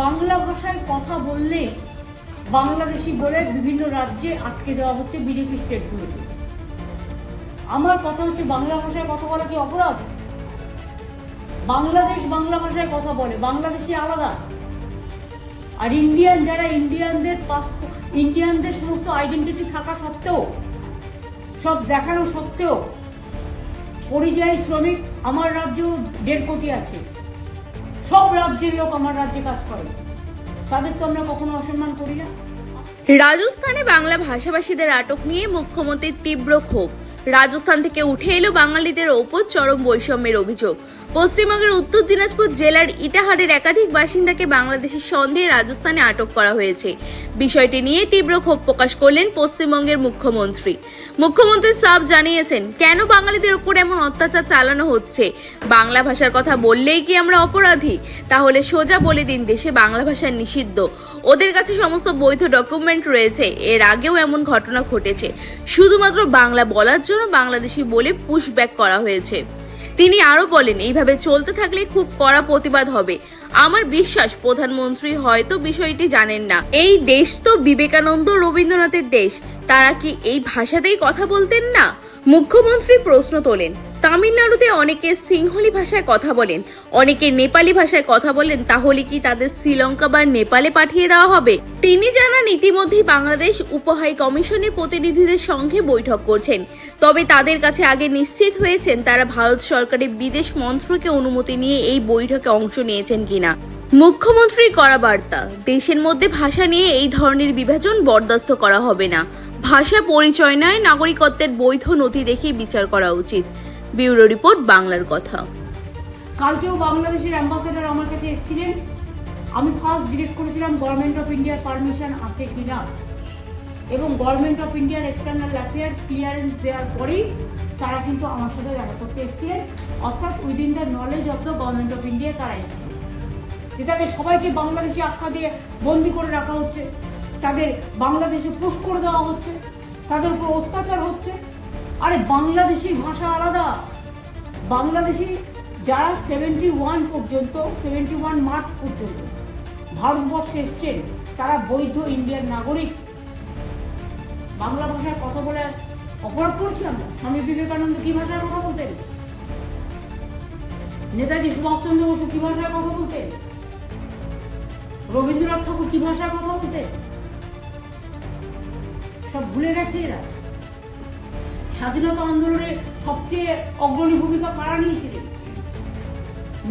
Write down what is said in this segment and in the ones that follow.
বাংলা ভাষায় কথা বললে বাংলাদেশি বলে বিভিন্ন রাজ্যে আটকে দেওয়া হচ্ছে বিজেপি স্টেটগুলোতে আমার কথা হচ্ছে বাংলা ভাষায় কথা বলা কি অপরাধ? বাংলাদেশ বাংলা ভাষায় কথা বলে, বাংলাদেশি আলাদা। আর ইন্ডিয়ান যারা, ইন্ডিয়ানদের ইন্ডিয়ানদের সমস্ত আইডেন্টিটি থাকা সত্ত্বেও, সব দেখানো সত্ত্বেও, পরিযায়ী শ্রমিক আমার রাজ্যেও দেড় কোটি আছে। সব রাজ্যের লোক আমার রাজ্যে কাজ করে। তাদের তো আমরা কখনো অসম্মান করি না। রাজস্থানে বাংলা ভাষাভাষীদের আটক নিয়ে মুখ্যমন্ত্রীর তীব্র ক্ষোভ। রাজস্থান থেকে উঠে এলো বাঙালিদের ওপর চরম বৈষম্যের অভিযোগ। পশ্চিমবঙ্গের উত্তর দিনাজপুর জেলার ইটাহারের একাধিক বাসিন্দাকে বাংলাদেশের সন্দেহে রাজস্থানে আটক করা হয়েছে। বিষয়টি নিয়ে তীব্র ক্ষোভ প্রকাশ করলেন পশ্চিমবঙ্গের মুখ্যমন্ত্রী। মুখ্যমন্ত্রী সাফ জানিয়েছেন, কেন বাঙালিদের ওপর এমন অত্যাচার চালানো হচ্ছে? বাংলা ভাষার কথা বললেই কি আমরা অপরাধী? তাহলে সোজা বলে দিন দেশে বাংলা ভাষা নিষিদ্ধ। ওদের কাছে সমস্ত বৈধ ডকুমেন্ট রয়েছে। এর আগেও এমন ঘটনা ঘটেছে। শুধুমাত্র বাংলা বলার জন্য বাংলাদেশি বলে পুশব্যাক করা হয়েছে। তিনি আরও বলেন, এইভাবে চলতে থাকলে খুব কড়া প্রতিবাদ হবে। আমার বিশ্বাস, প্রধানমন্ত্রী হয়তো বিষয়টি জানেন না। এই দেশ তো বিবেকানন্দ রবীন্দ্রনাথের দেশ। তারা কি এই ভাষাতেই কথা বলতেন না? মুখ্যমন্ত্রী প্রশ্ন তোলেন। তামিলনাড়ুতে অনেকে সিংহলি ভাষায় কথা বলেন, অনেকে নেপালি ভাষায় কথা বলেন, তাহলে কি তাদের শ্রীলঙ্কা বা নেপালে পাঠিয়ে দেওয়া হবে? তিনি জানান, ইতিমধ্যেই বাংলাদেশ উপহাই কমিশনের প্রতিনিধিদের সঙ্গে বৈঠক করছেন। তবে তাদের কাছে আগে নিশ্চিত হয়েছেন তারা ভারত সরকারের বিদেশ মন্ত্রকে অনুমতি নিয়ে এই বৈঠকে অংশ নিয়েছেন কিনা। মুখ্যমন্ত্রী করা বার্তা, দেশের মধ্যে ভাষা নিয়ে এই ধরনের বিভাজন বরদাস্ত করা হবে না। ভাষা পরিচয় নয়, নাগরিকত্বের বৈধ নথি দেখে বিচার করা উচিত। ব্যুরো রিপোর্ট বাংলার কথা। কালকেও বাংলাদেশের অ্যাম্বাসেডার আমার কাছে এসেছিলেন। আমি ফার্স্ট জিজ্ঞেস করেছিলাম গভর্নমেন্ট অফ ইন্ডিয়ার পারমিশন আছে কি না এবং গভর্নমেন্ট অফ ইন্ডিয়ার এক্সটার্নাল অ্যাফেয়ার্স ক্লিয়ারেন্স দেওয়ার পরেই তারা কিন্তু আমার সাথে দেখা করতে এসেছিলেন। অর্থাৎ within the knowledge of the government of India তারা এসেছিলেন। যেটাকে সবাইকে বাংলাদেশি আখ্যা দিয়ে বন্দি করে রাখা হচ্ছে। তাদের বাংলাদেশে পুশ করে দেওয়া হচ্ছে। তাদের উপর অত্যাচার হচ্ছে। আরে বাংলাদেশি ভাষা আলাদা। বাংলাদেশি যারা সেভেন্টি ওয়ান পর্যন্ত সেভেন্টি ওয়ান মার্চ পর্যন্ত ভারতবর্ষে এসছেন, তারা বৈধ ইন্ডিয়ান নাগরিক। বাংলা ভাষায় কথা বলে অপরাধ করছি আমরা। স্বামী বিবেকানন্দ কি ভাষায় কথা বলতেন? নেতাজি সুভাষচন্দ্র বসু কি ভাষায় কথা বলতেন? রবীন্দ্রনাথ ঠাকুর কি ভাষায় কথা বলতেন? সব ভুলে গেছে এরা। স্বাধীনতা আন্দোলনে সবচেয়ে অগ্রণী ভূমিকা কারা নিয়েছিলেন?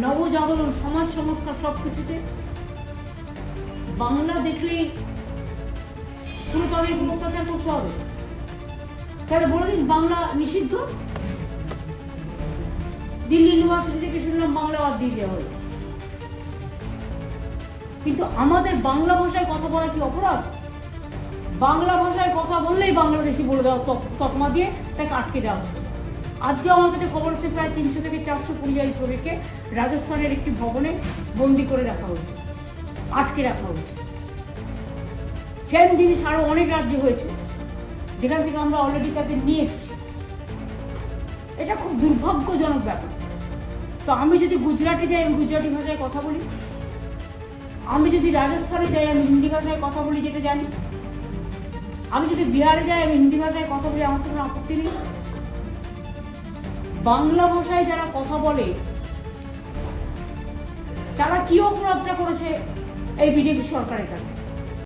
নবজাগরণ, সমাজ সংস্কার সবকিছুতে। বাংলা দেখলেই কোনো তাদের অত্যাচার করতে হবে। তাহলে বলে দিন, বাংলা নিষিদ্ধ? দিল্লি ইউনিভার্সিটি থেকে শুনলাম বাংলা বাদ দিয়ে দেওয়া হয়েছে। কিন্তু আমাদের বাংলা ভাষায় কথা বলা কি অপরাধ? বাংলা ভাষায় কথা বললেই বাংলাদেশি বলে দেওয়া তক- তকমা দিয়ে তাকে আটকে দেওয়া হচ্ছে। আজকে আমার কাছে খবর এসেছে প্রায় তিনশো থেকে চারশো পরিযায়ী শ্রমিককে রাজস্থানের একটি ভবনে বন্দি করে রাখা হয়েছে। আটকে রাখা হয়েছে। সেম জিনিস আরও অনেক রাজ্যে হয়েছে, যেখান থেকে আমরা অলরেডি তাদের নিয়ে এসেছি। এটা খুব দুর্ভাগ্যজনক ব্যাপার। তো আমি যদি গুজরাটে যাই, আমি গুজরাটি ভাষায় কথা বলি। আমি যদি রাজস্থানে যাই, আমি হিন্দি ভাষায় কথা বলি, যেটা জানি। আমি যদি বিহারে যাই, আমি হিন্দি ভাষায় কথা বলি, আমার কোনো আপত্তি নেই। বাংলা ভাষায় যারা কথা বলে, তারা কি অপরাধটা করেছে এই বিজেপি সরকারের কাছে?